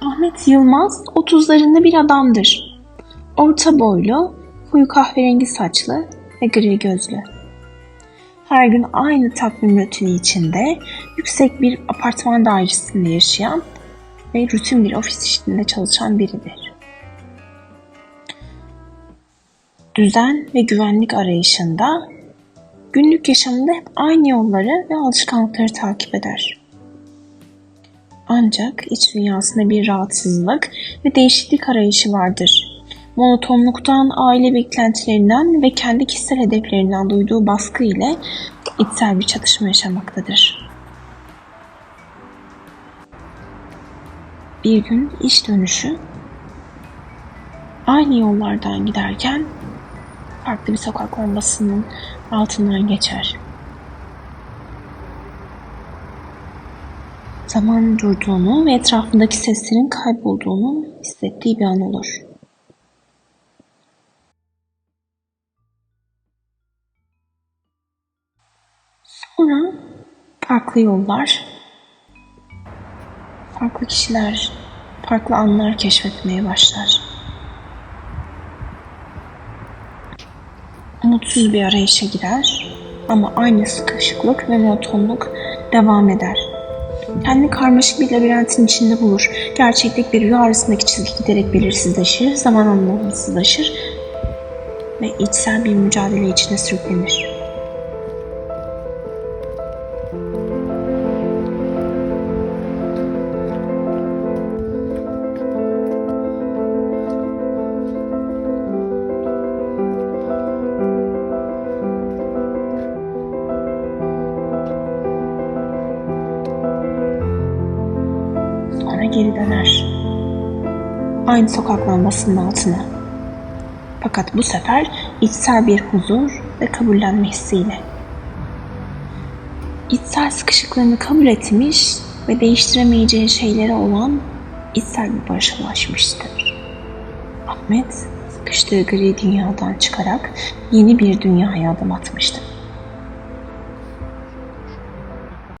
Ahmet Yılmaz 30'larında bir adamdır. Orta boylu, koyu kahverengi saçlı ve gri gözlü. Her gün aynı takvim rutini içinde yüksek bir apartman dairesinde yaşayan ve rutin bir ofis işinde çalışan biridir. Düzen ve güvenlik arayışında günlük yaşamında hep aynı yolları ve alışkanlıkları takip eder. Ancak iç dünyasında bir rahatsızlık ve değişiklik arayışı vardır. Monotonluktan, aile beklentilerinden ve kendi kişisel hedeflerinden duyduğu baskı ile içsel bir çatışma yaşamaktadır. Bir gün iş dönüşü aynı yollardan giderken farklı bir sokak lambasının altından geçer. Zaman durduğunu ve etrafındaki seslerin kaybolduğunu hissettiği bir an olur. Sonra farklı yollar, farklı kişiler, farklı anlar keşfetmeye başlar. Umutsuz bir arayışa girer ama aynı sıkışıklık ve monotonluk devam eder. Kendini karmaşık bir labirentin içinde bulur. Gerçeklik bir rüya arasındaki çizgi giderek belirsizleşir, zaman anlamsızlaşır ve içsel bir mücadele içine sürüklenir. Sonra geri döner. Aynı sokak lambasının altına. Fakat bu sefer içsel bir huzur ve kabullenme hissiyle. İçsel sıkışıklığını kabul etmiş ve değiştiremeyeceği şeylere olan içsel bir barışa ulaşmıştır. Ahmet sıkıştığı gri dünyadan çıkarak yeni bir dünyaya adım atmıştır.